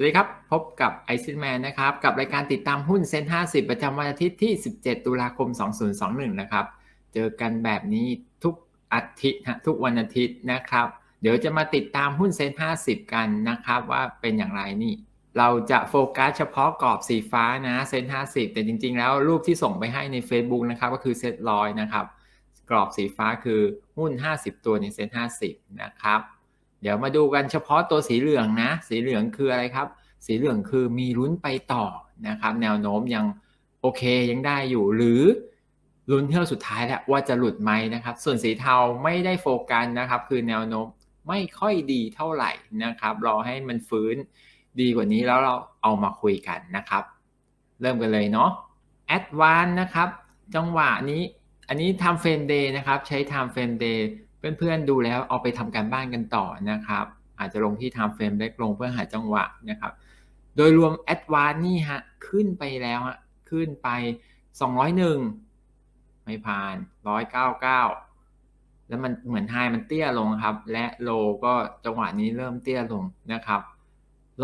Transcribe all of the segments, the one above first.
สวัสดีครับ พบกับไอซิ n แมนนะครับ กับรายการติดตามหุ้นเซ็น50 ประจำวันอาทิตย์ที่ 17 ตุลาคม 2021 นะครับ เจอกันแบบนี้ทุกอาทิตย์ทุกวันอาทิตย์นะครับ เดี๋ยวจะมาติดตามหุ้นเซ็น50 กันนะครับว่าเป็นอย่างไรนี่ เราจะโฟกัสเฉพาะกรอบสีฟ้านะเซ็น50 แต่จริงๆ แล้วรูปที่ส่งไปให้ใน Facebook นะครับก็คือเซ็ตลอยนะครับ กรอบสีฟ้าคือหุ้น 50 ตัวในเซ็น50 นะครับ เดี๋ยวมาดูกันเฉพาะตัวสีเหลืองนะ สีเหลืองคืออะไรครับ สีเหลืองคือมีลุ้นไปต่อนะครับ แนวโน้มยังโอเคยังได้อยู่ หรือลุ้นเที่ยวสุดท้ายแล้วว่าจะหลุดไหมนะครับ ส่วนสีเทาไม่ได้โฟกัสนะครับ คือแนวโน้มไม่ค่อยดีเท่าไหร่นะครับ รอให้มันฟื้นดีกว่านี้แล้วเราเอามาคุยกันนะครับ เริ่มกันเลยเนาะแอดวานนะครับ จังหวะนี้อันนี้ทำเฟรมเดย์นะครับ ใช้ time frame day เเพื่อนๆดูแล้วเอาไปทำการบ้านกันต่อนะครับ อาจจะลงที่ time frame เล็กลงเพื่อหาจังหวะนะครับ โดยรวม a d v a n c e นี่ฮะขึ้นไปแล้วฮะขึ้นไป 201 ไม่ผ่าน 199 แล้วมันเหมือนไฮมันเตี้ยลงครับ และโลก็จังหวะนี้เริ่มเตี้ยลงนะครับ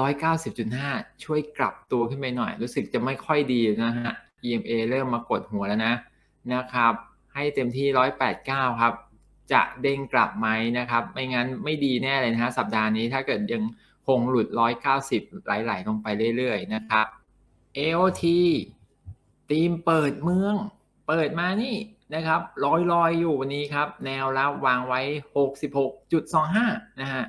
190.5 ช่วยกลับตัวขึ้นไปหน่อย รู้สึกจะไม่ค่อยดีนะฮะ EMA เริ่มมากดหัวแล้วนะนะครับ ให้เต็มที่ 189 ครับ จะเด้งกลับไหมนะครับ ไม่งั้นไม่ดีแน่เลยนะฮะสัปดาห์นี้ถ้าเกิดยังคงหลุด 190 ไหลๆลงไปเรื่อยๆนะครับ AOT ทีมเปิดเมือง เปิดมานี่นะครับลอยๆอยอยู่วันนี้ครับ แนวรับวางไว้ 66.25 นะฮะ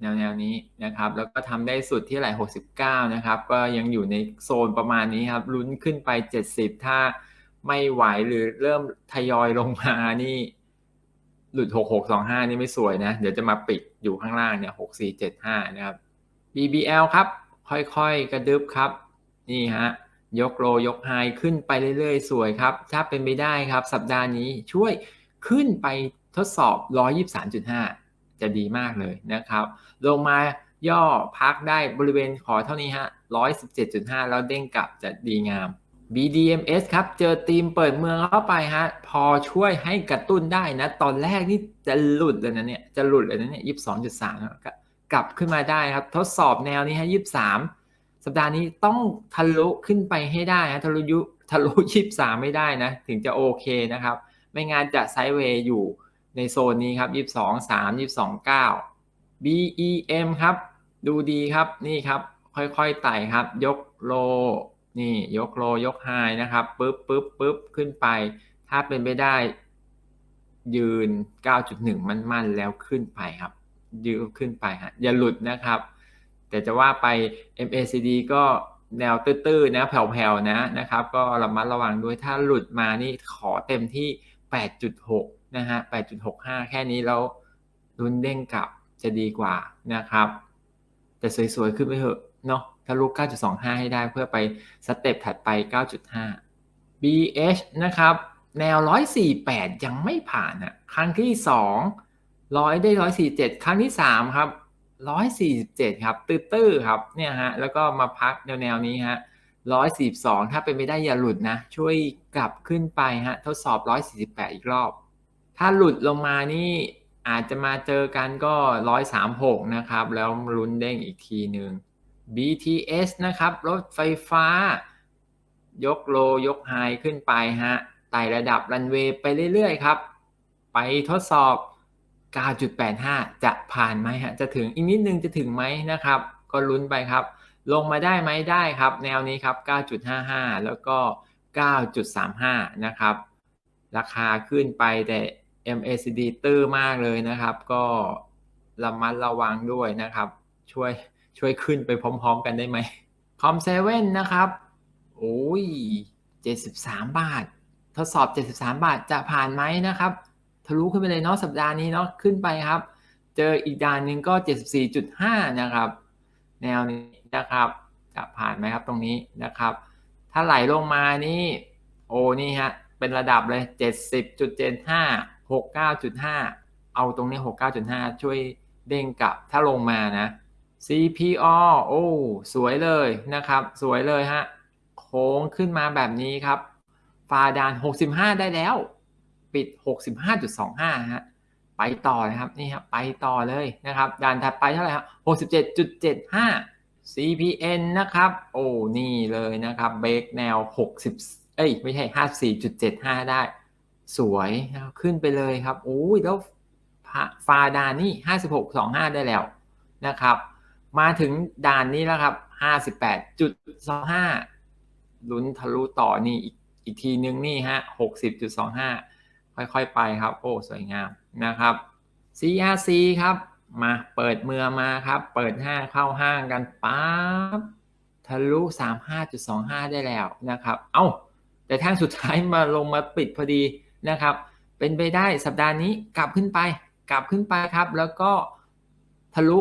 แนวแนวนี้นะครับ แล้วก็ทำได้สุดที่ไหล69 นะครับ ก็ยังอยู่ในโซนประมาณนี้ครับลุ้นขึ้นไป 70 ถ้าไม่ไหวหรือเริ่มทยอยลงมานี่ หลุด 6625 นี่ไม่สวยนะ เดี๋ยวจะมาปิดอยู่ข้างล่างเนี่ย 6475 นะครับ BBL ครับ ค่อยๆ กระดึบครับ นี่ฮะ ยกโลยกไฮขึ้นไปเรื่อยๆ สวยครับ ถ้าเป็นไปได้ครับ สัปดาห์นี้ช่วยขึ้นไปทดสอบ 123.5 จะดีมากเลยนะครับ ลงมาย่อพักได้บริเวณขอเท่านี้ฮะ 117.5 แล้วเด้งกลับจะดีงาม BDMs ครับเจอทีมเปิดเมืองเข้าไปฮะพอช่วยให้กระตุ้นได้นะ ตอนแรกนี่จะหลุดเลยนะเนี่ยจะหลุดเลยนะเนี่ย22.3กลับขึ้นมาได้ครับ ทดสอบแนวนี้ฮะ23สัปดาห์นี้ต้องทะลุขึ้นไปให้ได้ฮะทะลุยุทะลุ23ไม่ได้นะ ถึงจะโอเคนะครับ ไม่งั้นจะไซด์เวย์อยู่ในโซนนี้ครับ22 3 22 9 BEM ครับ ดูดีครับนี่ครับ ค่อยๆไต่ครับ ยกโล นี่ยกโลยกไฮนะครับปึ๊บปึ๊บปึ๊บขึ้นไป ถ้าเป็นไปได้ ยืน 9.1มั่นแล้วขึ้นไปครับ ยืนขึ้นไปฮะอย่าหลุดนะครับ แต่จะว่าไป MACD ก็แนวตื้อๆนะแผ่วๆนะนะครับ ก็ระมัดระวังด้วยถ้าหลุดมานี่ขอเต็มที่ 8.6 นะฮะ 8.65 แค่นี้แล้วรุนเด้งกลับจะดีกว่านะครับ แต่สวยๆ ขึ้นไปเถอะเนาะ ทะลุ 9.25 ให้ได้เพื่อไปสเต็ปถัดไป 9.5 BH นะครับ แนว 148 ยังไม่ผ่านอะครั้งที่2ร้อยได้ 147 ครั้งที่ 3 ครับ 147 ครับ ตื้อๆครับ เนี่ยฮะ แล้วก็มาพักแนวๆนี้ฮะ 142 ถ้าเป็นไม่ได้อย่าหลุดนะ ช่วยกลับขึ้นไปฮะ ทดสอบ 148 อีกรอบ ถ้าหลุดลงมานี่อาจจะมาเจอกันก็ 136 นะครับ แล้วลุ้นเด้งอีกทีหนึ่ง BTS นะครับ รถไฟฟ้า ยกโลยกไฮขึ้นไปฮะไต่ระดับรันเวย์ไปเรื่อยๆ ครับ ไปทดสอบ 9.85 จะผ่านไหมฮะ จะถึงอีกนิดนึงจะถึงไหมนะครับ ก็ลุ้นไปครับ ลงมาได้ไหมได้ครับ แนวนี้ครับ 9.55 แล้วก็ 9.35 นะครับ ราคาขึ้นไปแต่ MACD ตื้อมากเลยนะครับ ก็ระมัดระวังด้วยนะครับ ช่วย ช่วยขึ้นไปพร้อมๆกันได้ไหมคอมเซเว่นนะครับ โอ้ย73บาท ทดสอบ73บาทจะผ่านไหมนะครับ ทะลุขึ้นไปเลยเนาะสัปดาห์นี้เนาะขึ้นไปครับ เจออีกด้านหนึ่งก็74.5นะครับ แนวนี้นะครับ จะผ่านไหมครับตรงนี้นะครับ ถ้าไหลลงมานี่ โอ้นี่ฮะ เป็นระดับเลย70.75 69.5เอาตรงนี้69.5ช่วยเด้งกลับถ้าลงมานะ CPO โอ้สวยเลยนะครับ สวยเลยฮะ โค้งขึ้นมาแบบนี้ครับ ฟาดาน 65 ได้แล้ว ปิด 65.25 ฮะ ไปต่อนะครับ นี่ครับไปต่อเลยนะครับด่านถัดไปเท่าไหร่ครับ67.75 CPN นะครับ โอ้นี่เลยนะครับ เบรกแนว 60 เอ้ย ไม่ใช่ 54.75 ได้ สวยนะครับขึ้นไปเลยครับโอ้ยแล้วฟาดานนี่ 56.25 ได้แล้วนะครับ มาถึงด่านนี้แล้วครับ58.25ลุ้นทะลุต่อนี่อีกอีกทีนึงนี่ฮะ60.25ค่อยๆไปครับ โอ้ สวยงามนะครับ CRC ครับ มาเปิดเมืองมาครับ เปิดห้างเข้าห้างกันปั๊บทะลุ35.25ได้แล้วนะครับ เอา้า แต่ทางสุดท้ายมาลงมาปิดพอดีนะครับ เป็นไปได้สัปดาห์นี้กลับขึ้นไป กลับขึ้นไปครับ แล้วก็ ทะลุ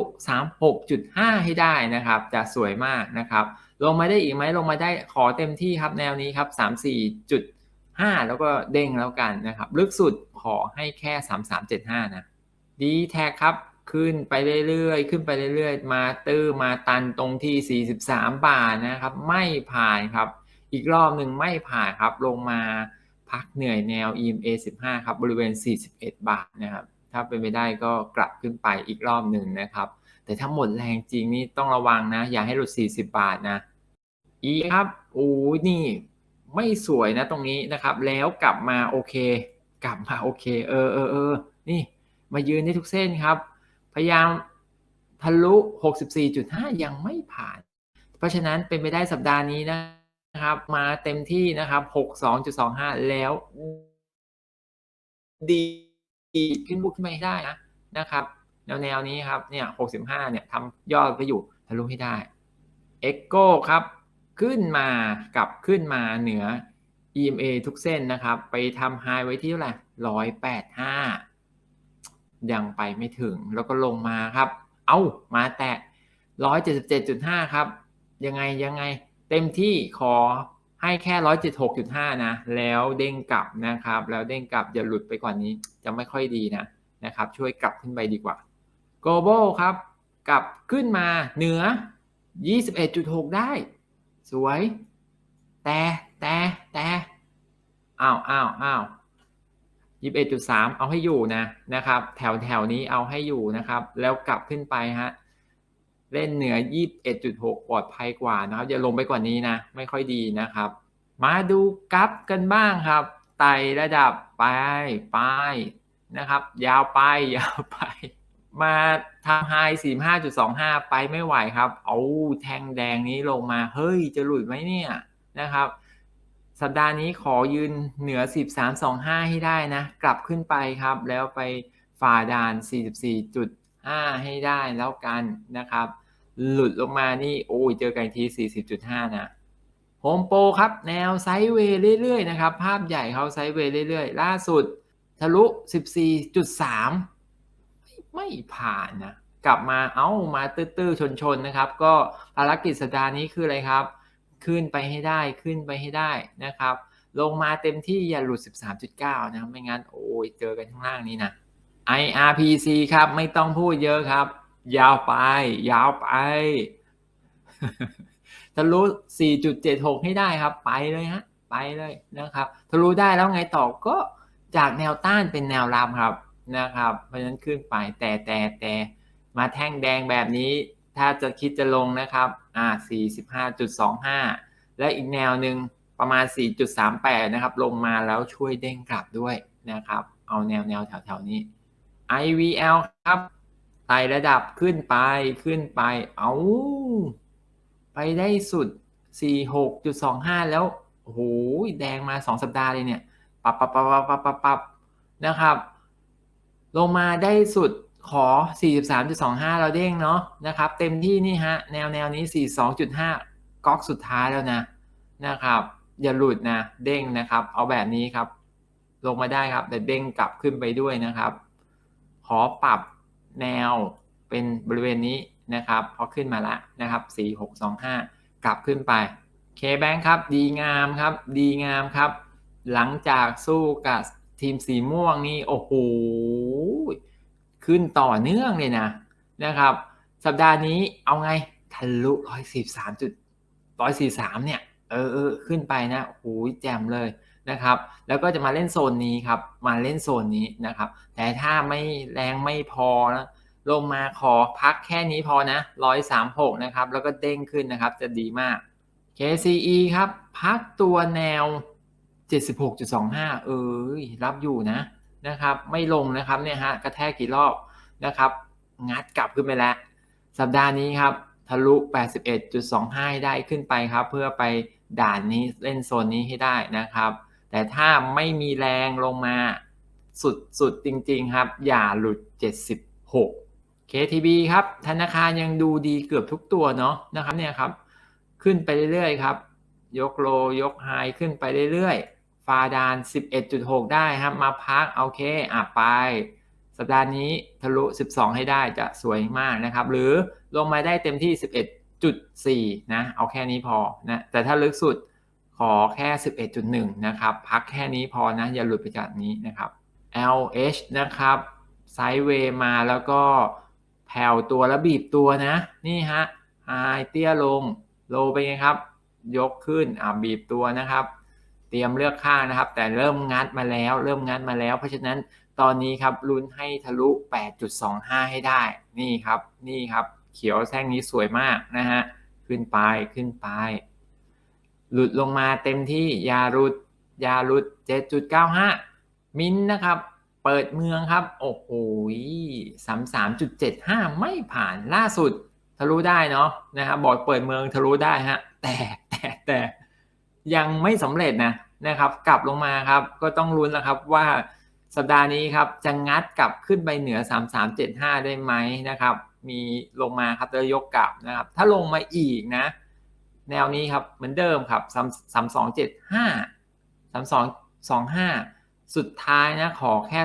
36.5 ให้ได้นะครับ จะสวยมากนะครับ ลงมาได้อีกไหมลงมาได้ขอเต็มที่ครับแนวนี้ครับ 34.5 แล้วก็เด้งแล้วกันนะครับ ลึกสุดขอให้แค่ 3375 นะดีแท็ครับขึ้นไปเรื่อยๆ ขึ้นไปเรื่อยๆ มาตื้อมาตันตรงที่ 43 บาทนะครับ ไม่ผ่านครับ อีกรอบหนึ่งไม่ผ่านครับ ลงมาพักเหนื่อยแนว EMA 15 ครับ บริเวณ 41 บาทนะครับ ถ้าเป็นไปได้ก็กลับขึ้นไปอีกรอบหนึ่งนะครับ แต่ถ้าหมดแรงจริงนี่ต้องระวังนะ อย่าให้หลุด 40 บาทนะ อีครับโอ้นี่ไม่สวยนะตรงนี้นะครับ แล้วกลับมาโอเค กลับมาโอเค เออเออเออนี่ มายืนได้ทุกเส้นครับ พยายามทะลุ 64.5 ยังไม่ผ่าน เพราะฉะนั้นเป็นไปได้สัปดาห์นี้นะครับ มาเต็มที่นะครับ 62.25 แล้ว ดี ขึ้นบุกขึ้นมาให้ได้นะนะครับแนวแนวนี้ครับเนี่ย65เนี่ยทำยอดไปอยู่ทะลุให้ได้ Echo ครับขึ้นมากลับขึ้นมาเหนือ EMA ทุกเส้นนะครับ ไปทำไฮไว้ที่เท่าไหร่185ยังไปไม่ถึงแล้วก็ลงมาครับ เอามาแตะ177.5ครับ ยังไงยังไงเต็มที่ขอ ให้แค่176.5นะ แล้วเด้งกลับนะครับ แล้วเด้งกลับอย่าหลุดไปกว่านี้จะไม่ค่อยดีนะนะครับ ช่วยกลับขึ้นไปดีกว่า global ครับ กลับขึ้นมาเหนือ 21.6 ได้ สวย แต่แต่แต่อ้าวอ้าวอ้าว21.3 เอาให้อยู่นะนะครับ แถวแถวนี้เอาให้อยู่นะครับ แล้วกลับขึ้นไปฮะ เล่นเหนือ 21.6 ปลอดภัยกว่านะครับ อย่าลงไปกว่านี้นะ ไม่ค่อยดีนะครับ มาดูกราฟกันบ้างครับ ไต่ระดับไปไปนะครับ ยาวไปยาวไป มาทำไฮ45.25 ไปไม่ไหวครับ เอาแทงแดงนี้ลงมา เฮ้ย จะหลุดไหมเนี่ยนะครับ สัปดาห์นี้ขอยืนเหนือ 13.25 ให้ได้นะ กลับขึ้นไปครับ แล้วไปฝ่าด่าน 44.5 ให้ได้แล้วกันนะครับ หลุดลงมานี่โอ้ยเจอกันที 40.5 นะโฮมโปรครับ แนวไซด์เวย์เรื่อยๆนะครับ ภาพใหญ่เขาไซด์เวย์เรื่อยๆ ล่าสุดทะลุ 14.3 ไม่ผ่านนะ กลับมาเอ้ามาตื้อๆ ชนๆ นะครับ ก็ภารกิจสัปดาห์นี้คืออะไรครับ ขึ้นไปให้ได้ขึ้นไปให้ได้นะครับ ลงมาเต็มที่อย่าหลุด 13.9 นะ ไม่งั้น โอ้ยเจอกันข้างล่างนี้นะ IRPC ครับ ไม่ต้องพูดเยอะครับ ยาวไป ยาวไปทะลุ 4.76 ให้ได้ครับ ไปเลยฮะ ไปเลยนะครับ ทะลุได้แล้วไงต่อ ก็จากแนวต้านเป็นแนวรับครับนะครับ เพราะฉะนั้นขึ้นไป แต่แต่แต่มาแท่งแดงแบบนี้ ถ้าจะคิดจะลงนะครับ อ่า 45.25 และอีกแนวหนึ่งประมาณ 4.38 นะครับ ลงมาแล้วช่วยเด้งกลับด้วยนะครับ เอาแนวแนวแถวแถวนี้ IVL ครับ ต่ระดับขึ้นไปขึ้นไป เอาไปได้สุด 46.25 แล้วโอ้โหแดงมา 2 สัปดาห์เลยเนี่ยปับปับปับปับปับปับปับนะครับ ลงมาได้สุดขอ 43.25 เราเด้งเนาะนะครับ เต็มที่นี่ฮะ แนวแนวนี้ 42.5 ก๊อกสุดท้ายแล้วนะนะครับ อย่าหลุดนะ เด้งนะครับ เอาแบบนี้ครับ ลงมาได้ครับ แต่เด้งกลับขึ้นไปด้วยนะครับ ขอปรับ แนวเป็นบริเวณนี้นะครับพอขึ้นมาแล้วนะครับ4625 กลับขึ้นไป K-Bank ครับ ดีงามครับ ดีงามครับ หลังจากสู้กับทีมสีม่วงนี่โอ้โหขึ้นต่อเนื่องเลยนะนะครับ สัปดาห์นี้เอาไงทะลุ143จุด143เนี่ยเออเออขึ้นไปนะโอ้โหแจ่มเลย นะครับ แล้วก็จะมาเล่นโซนนี้ครับ มาเล่นโซนนี้นะครับ แต่ถ้าไม่แรงไม่พอนะลงมาขอพักแค่นี้พอนะ136นะครับ แล้วก็เด้งขึ้นนะครับ จะดีมาก KCE ครับ พักตัวแนว 76.25 เอ้ย รับอยู่นะนะครับ ไม่ลงนะครับเนี่ยฮะ กระแทกกี่รอบนะครับ งัดกลับขึ้นไปแล้ว สัปดาห์นี้ครับ ทะลุ 81.25ให้ได้ขึ้นไปครับ เพื่อไปด่านนี้เล่นโซนนี้ให้ได้นะครับ แต่ถ้าไม่มีแรงลงมาสุดสุดจริงๆครับ อย่าหลุด 76 KTB ครับ ธนาคารยังดูดีเกือบทุกตัวเนาะนะครับเนี่ยครับ ขึ้นไปเรื่อยๆครับ ยกโลยกไฮขึ้นไปเรื่อยๆ ฟาดาน 11.6 ได้ครับ มาพักโอเคอะไป สัปดาห์นี้ทะลุ 12 ให้ได้จะสวยมากนะครับ หรือลงมาได้เต็มที่ 11.4 นะ เอาแค่นี้พอนะ แต่ถ้าลึกสุด ขอแค่ 11.1 นะครับ พักแค่นี้พอนะ อย่าหลุดไปจากนี้นะครับ LH นะครับไซด์เวย์มาแล้วก็แผ่วตัวแล้วบีบตัวนะ นี่ฮะไฮเตี้ยลงโลไปไงครับ ยกขึ้นอ่าบีบตัวนะครับ เตรียมเลือกข้างนะครับ แต่เริ่มงัดมาแล้ว เริ่มงัดมาแล้ว เพราะฉะนั้นตอนนี้ครับลุ้นให้ทะลุ 8.25 ให้ได้ นี่ครับ นี่ครับ เขียวแท่งนี้สวยมากนะฮะ ขึ้นไป ขึ้นไป หลุดลงมาเต็มที่ยารุดยารุด7.95 มินนะครับ เปิดเมืองครับ โอ้โห33.75ไม่ผ่านล่าสุดทะลุได้เนาะนะครับบอกเปิดเมืองทะลุได้ฮะแต่แต่แต่ยังไม่สำเร็จนะนะครับ กลับลงมาครับ ก็ต้องลุ้นแล้วครับว่าสัปดาห์นี้ครับจะงัดกลับขึ้นไปเหนือ 3375 ได้ไหมนะครับ มีลงมาครับแล้วยกกลับนะครับ ถ้าลงมาอีกนะ แนวนี้ครับเหมือนเดิมครับ3275 3225สุดท้ายนะขอแค่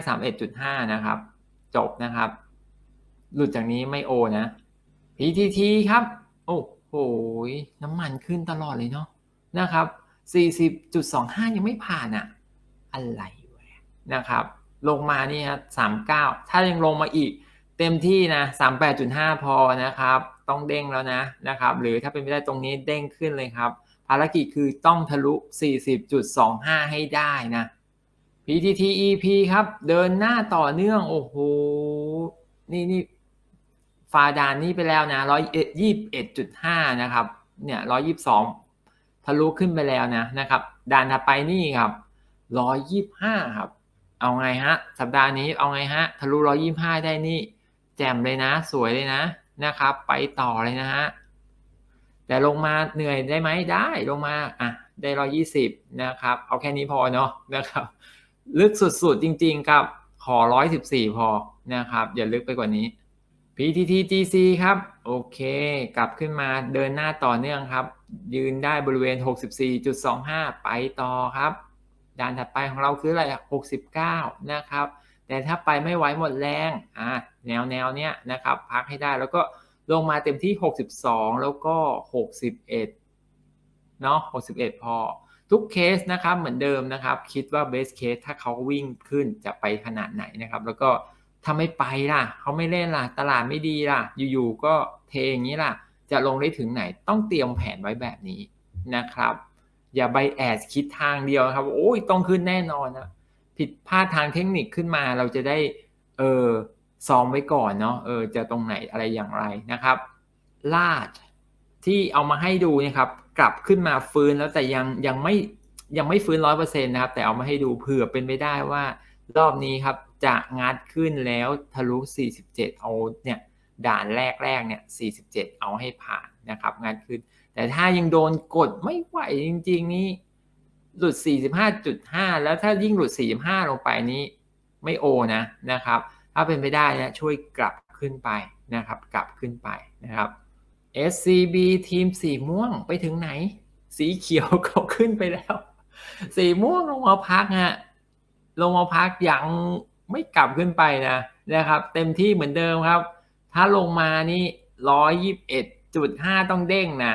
31.5นะครับ จบนะครับ หลุดจากนี้ไม่โอนะ PTT ครับ โอ้โหน้ำมันขึ้นตลอดเลยเนาะนะครับ40.25 ยังไม่ผ่านอะอะไรวะนะครับ ลงมานี่ครับ39 ถ้ายังลงมาอีก เต็มที่นะ38.5 พอนะครับ ต้องเด้งแล้วนะนะครับ หรือถ้าเป็นไม่ได้ตรงนี้เด้งขึ้นเลยครับ ภารกิจคือต้องทะลุ 40.25 ให้ได้นะ PTT EP ครับ เดินหน้าต่อเนื่อง โอ้โห นี่นี่ฟาดานนี่ไปแล้วนะ121.5 นะครับ เนี่ย122 ทะลุขึ้นไปแล้วนะนะครับ ดานถัดไปนี่ครับ 125 ครับ เอาไงฮะ สัปดาห์นี้เอาไงฮะ ทะลุ 125 ได้นี่ แจ่มเลยนะ สวยเลยนะนะครับ ไปต่อเลยนะฮะแต่ลงมาเหนื่อยได้ไหมได้ลงมาอะได้120นะครับ เอาแค่นี้พอเนาะนะครับ ลึกสุดๆจริงๆครับ ขอ114พอนะครับ อย่าลึกไปกว่านี้ PTT GC ครับ โอเค กลับขึ้นมาเดินหน้าต่อเนื่องครับ ยืนได้บริเวณ 64.25 ไปต่อครับ ด่านถัดไปของเราคืออะไร 69 นะครับ แต่ถ้าไปไม่ไหวหมดแรงอะแนวแนวเนี้ยนะครับพักให้ได้แล้วก็ลงมาเต็มที่ 62 แล้วก็ 61เนาะ61 พอ ทุกเคสนะครับเหมือนเดิมนะครับ คิดว่าเบสเคสถ้าเขาวิ่งขึ้นจะไปขนาดไหนนะครับ แล้วก็ถ้าไม่ไปล่ะเขาไม่เล่นล่ะ ตลาดไม่ดีล่ะ อยู่ๆก็เทอย่างนี้ล่ะ จะลงได้ถึงไหนต้องเตรียมแผนไว้แบบนี้นะครับ อย่าใบแอดคิดทางเดียวครับ โอ้ยต้องขึ้นแน่นอนนะ ผิดพลาดทางเทคนิคขึ้นมา เราจะได้เออซ้อมไว้ก่อนเนาะเออจะตรงไหนอะไรอย่างไรนะครับลาดที่เอามาให้ดูนี่ยครับ กลับขึ้นมาฟื้นแล้วแต่ยังยังไม่ยังไม่ฟื้นร้อยเปอร์เซ็นต์นะครับ แต่เอามาให้ดูเผื่อเป็นไปได้ว่ารอบนี้ครับจะงัดขึ้นแล้วทะลุ 47 เอาเนี่ยด่านแรกแรกเนี่ย 47 เอาให้ผ่านนะครับงัดขึ้น แต่ถ้ายังโดนกดไม่ไหวจริง ๆ นี่ หลุด 45.5 แล้วถ้ายิ่งหลุด 45 ลงไปนี้ไม่โอนะนะครับ ถ้าเป็นไปได้นะช่วยกลับขึ้นไปนะครับ กลับขึ้นไปนะครับ SCB ทีมสีม่วงไปถึงไหน สีเขียวเขาขึ้นไปแล้ว สีม่วงลงมาพักฮะลงมาพักยังไม่กลับขึ้นไปนะนะครับ เต็มที่เหมือนเดิมครับ ถ้าลงมานี่ร้อยยิบเอ็ดจุดห้าต้องเด้งนะ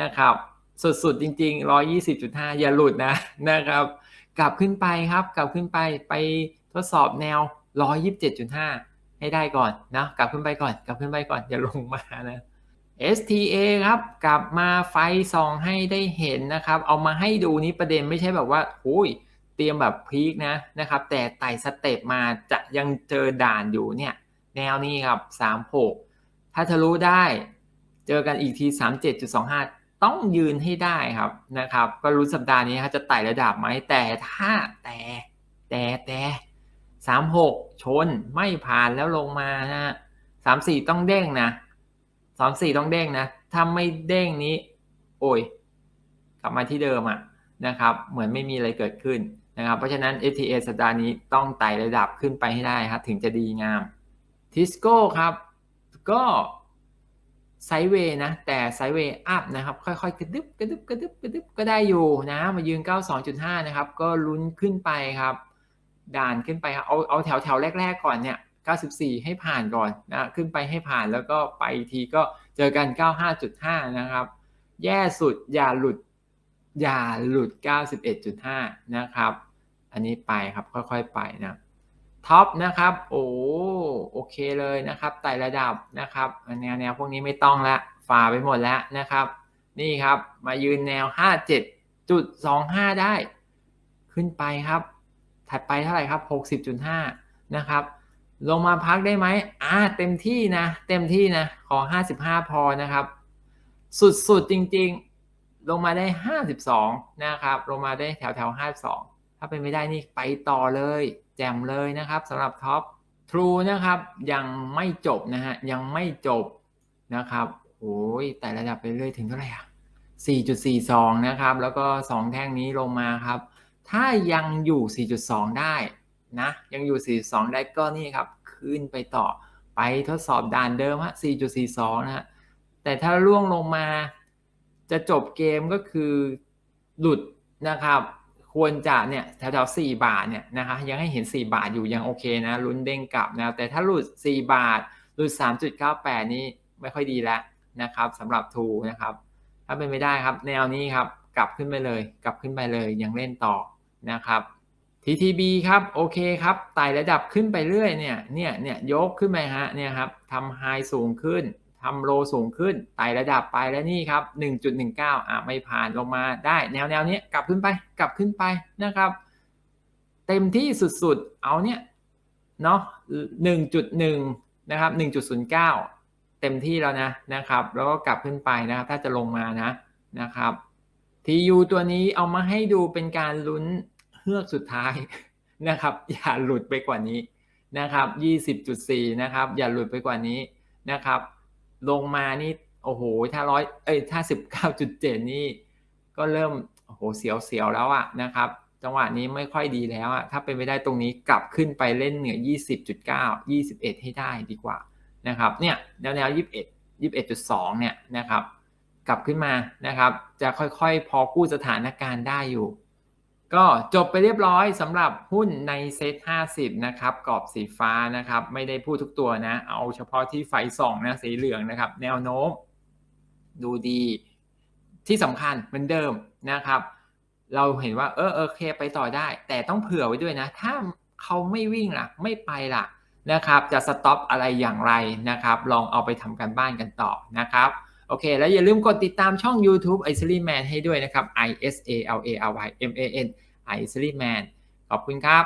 นะครับ สุดๆจริงๆร้อยยี่สิบจุดห้าอย่าหลุดนะนะครับ กลับขึ้นไปครับ กลับขึ้นไปไปทดสอบแนวร้อยยิบเจ็ดจุดห้าให้ได้ก่อนนะกลับขึ้นไปก่อน กลับขึ้นไปก่อน อย่าลงมานะ STA ครับ กลับมาไฟซองให้ได้เห็นนะครับ เอามาให้ดูนี้ประเด็นไม่ใช่แบบว่าโอ้ยเตรียมแบบพีคนะนะครับ แต่ไต่สเต็ปมาจะยังเจอด่านอยู่เนี่ย แนวนี้ครับ 36 ถ้าทะลุได้ เจอกันอีกที 37.25 ต้องยืนให้ได้ครับนะครับ ก็รู้สัปดาห์นี้จะไต่ระดับไหมแต่ถ้าแต่แต่แต่36ชนไม่ผ่านแล้วลงมานะ34ต้องเด้งนะ34ต้องเด้งนะถ้าไม่เด้งนี้ โอ้ย กลับมาที่เดิมอะนะครับ เหมือนไม่มีอะไรเกิดขึ้นนะครับ เพราะฉะนั้น FTA สัปดาห์นี้ต้องไต่ระดับขึ้นไปให้ได้ครับ ถึงจะดีงามทิสโก้ครับ ก็ ไซด์เวย์นะ แต่ไซด์เวย์อัพนะครับ ค่อยๆ กระดึบกระดึบกระดึบกระดึบก็ได้อยู่นะ มายืน 92.5 นะครับ ก็ลุ้นขึ้นไปครับ ด่านขึ้นไปครับเอาเอาแถวแถวแรก ๆ ก่อนเนี่ย 94 ให้ผ่านก่อนนะ ขึ้นไปให้ผ่านแล้วก็ไปทีก็เจอกัน 95.5 นะครับ แย่สุดอย่าหลุด อย่าหลุด 91.5 นะครับ อันนี้ไปครับค่อยๆไปนะ ท็อปนะครับ โอ้โอเคเลยนะครับไต่ระดับนะครับแนวแนวพวกนี้ไม่ต้องละฝ่าไปหมดแล้วนะครับ นี่ครับมายืนแนว 57.25 ได้ ขึ้นไปครับ ถัดไปเท่าไหร่ครับ 60.5 นะครับ ลงมาพักได้ไหมอ่าเต็มที่นะ เต็มที่นะ ขอ 55 พอนะครับ สุดๆจริงๆ ลงมาได้ 52 นะครับ ลงมาได้แถวแถว52 ถ้าเป็นไม่ได้นี่ไปต่อเลย แจ่มเลยนะครับสำหรับท็อป True นะครับยังไม่จบนะฮะยังไม่จบนะครับโอ้ยแต่ระดับไปเรื่อยถึงเท่าไหร่อะ4.42 นะครับ แล้วก็ 2 แท่งนี้ลงมาครับ ถ้ายังอยู่ 4.2 ได้นะยังอยู่ 4.2 ได้ก็นี่ครับ ขึ้นไปต่อไปทดสอบด่านเดิมฮะ 4.42 นะฮะแต่ถ้าล่วงลงมาจะจบเกมก็คือหลุดนะครับ ควรจะเนี่ยแถวๆ4บาทเนี่ยนะคะยังให้เห็น 4 บาทอยู่ยังโอเคนะลุ้นเด้งกลับนะแต่ถ้าหลุด 4 บาทหลุด 3.98 นี้ไม่ค่อยดีแล้วนะครับสำหรับทูนะครับถ้าเป็นไม่ได้ครับแนวนี้ครับกลับขึ้นไปเลย กลับขึ้นไปเลยยังเล่นต่อนะครับ TTB ครับโอเคครับไต่ระดับขึ้นไปเรื่อยเนี่ยเนี่ยเนี่ยยกขึ้นไปฮะเนี่ยครับทำไฮสูงขึ้น ทำโลสูงขึ้นไต่ระดับไปแล้วนี่ครับ 1.19 อะไม่ผ่านลงมาได้แนวแนวนี้กลับขึ้นไปกลับขึ้นไปนะครับ เต็มที่สุดๆ เอาเนี่ยเนาะ1.1 นะครับ 1.09 เต็มที่แล้วนะนะครับ แล้วก็กลับขึ้นไปนะครับถ้าจะลงมานะนะครับ TU ตัวนี้เอามาให้ดูเป็นการลุ้นเฮือกสุดท้ายนะครับ อย่าหลุดไปกว่านี้นะครับ 20.4 นะครับ อย่าหลุดไปกว่านี้นะครับ ลงมานี่โอ้โหถ้าร้อยเอ้ยถ้า19.7นี่ก็เริ่มโอ้โหเสียวๆแล้วอะนะครับ จังหวะนี้ไม่ค่อยดีแล้วอะถ้าเป็นไปได้ตรงนี้กลับขึ้นไปเล่นเหนือ20.9 21ให้ได้ดีกว่านะครับเนี่ยแนวแนว21 21.2เนี่ยนะครับกลับขึ้นมานะครับ จะค่อยๆ พอกู้สถานการณ์ได้อยู่ ก็จบไปเรียบร้อยสำหรับหุ้นในเซ็ต50 นะครับกรอบสีฟ้านะครับ ไม่ได้พูดทุกตัวนะ เอาเฉพาะที่ไฟส่องนะสีเหลืองนะครับ แนวโน้ม ดูดีที่สำคัญเหมือนเดิมนะครับ เราเห็นว่าเออโอเคไปต่อได้ แต่ต้องเผื่อไว้ด้วยนะ ถ้าเขาไม่วิ่งล่ะ ไม่ไปล่ะนะครับ จะสต็อปอะไรอย่างไรนะครับ ลองเอาไปทำกันบ้านกันต่อนะครับ โอเค แล้วอย่าลืมกดติดตามช่อง YouTube i s l y Man ให้ด้วยนะครับ I S A L A R Y M A N i s l y Man ขอบคุณครับ